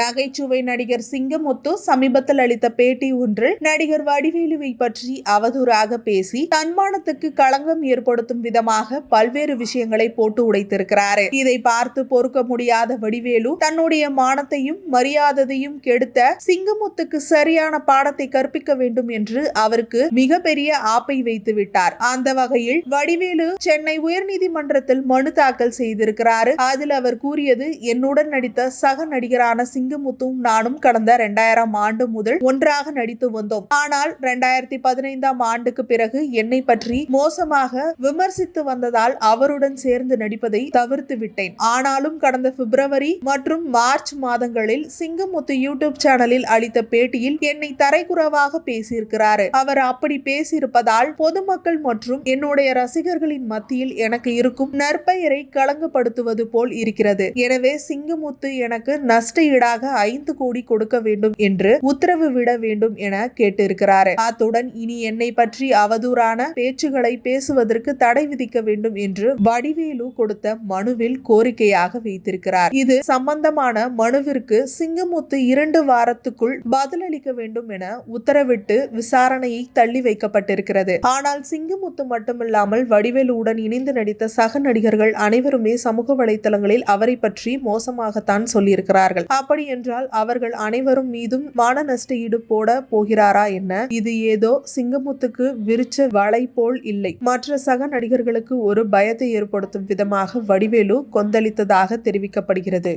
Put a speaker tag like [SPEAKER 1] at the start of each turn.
[SPEAKER 1] நகைச்சுவை நடிகர் சிங்கமுத்து சமீபத்தில் அளித்த பேட்டி ஒன்றில் நடிகர் வடிவேலுவை பற்றி அவதூறாக பேசி தன்மானத்துக்கு களங்கம் ஏற்படுத்தும் விதமாக பல்வேறு விஷயங்களை போட்டு உடைத்திருக்கிறார். இதை பார்த்து பொறுக்க முடியாத வடிவேலு தன்னுடைய மானத்தையும் மரியாதையும் கெடுத்த சிங்கமுத்துக்கு சரியான பாடத்தை கற்பிக்க வேண்டும் என்று அவருக்கு மிகப்பெரிய ஆப்பை வைத்து விட்டார். அந்த வகையில் வடிவேலு சென்னை உயர்நீதிமன்றத்தில் மனு தாக்கல் செய்திருக்கிறார். அதில் அவர் கூறியது என்னுடன் நடித்த சக நடிகரான சிங்க சிங்கமுத்தும் நானும் கடந்த இரண்டாயிரம் ஆண்டு முதல் ஒன்றாக நடித்து வந்தோம். ஆனால் இரண்டாயிரத்தி பதினைந்தாம் ஆண்டுக்கு பிறகு என்னை பற்றி மோசமாக விமர்சித்து வந்ததால் அவருடன் சேர்ந்து நடிப்பதை தவிர்த்து விட்டேன். ஆனாலும் கடந்த பிப்ரவரி மற்றும் மார்ச் மாதங்களில் சிங்கமுத்து யூடியூப் சேனலில் அளித்த பேட்டியில் என்னை தரைக்குறவாக பேசியிருக்கிறாரு. அவர் அப்படி பேசியிருப்பதால் பொதுமக்கள் மற்றும் என்னுடைய ரசிகர்களின் மத்தியில் எனக்கு இருக்கும் நற்பெயரை களங்கப்படுத்துவது போல் இருக்கிறது. எனவே சிங்கமுத்து எனக்கு நஷ்ட ஈடாக ஐந்து கோடி கொடுக்க வேண்டும் என்று உத்தரவு விட வேண்டும் என கேட்டிருக்கிறார். அத்துடன் இனி என்னை பற்றி அவதூறான பேச்சுகளை பேசுவதற்கு தடை விதிக்க வேண்டும் என்று வடிவேலு கொடுத்த மனுவில் கோரிக்கையாக வைத்திருக்கிறார். இது சம்பந்தமான மனுவிற்கு சிங்கமுத்து இரண்டு வாரத்துக்குள் பதிலளிக்க வேண்டும் என உத்தரவிட்டு விசாரணையை தள்ளி வைக்கப்பட்டிருக்கிறது. ஆனால் சிங்கமுத்து மட்டுமில்லாமல் வடிவேலுடன் இணைந்து நடித்த சக நடிகர்கள் அனைவருமே சமூக வலைதளங்களில் அவரை பற்றி மோசமாகத்தான் சொல்லியிருக்கிறார்கள். அப்படி என்றால் அவர்கள் அனைவரும் மீதும் மான நஷ்ட ஈடு போட போகிறாரா என்ன? இது ஏதோ சிங்கமுத்துக்கு விரிச்ச வலை போல் இல்லை. மற்ற சக நடிகர்களுக்கு ஒரு பயத்தை ஏற்படுத்தும் விதமாக வடிவேலு கொந்தளித்ததாக தெரிவிக்கப்படுகிறது.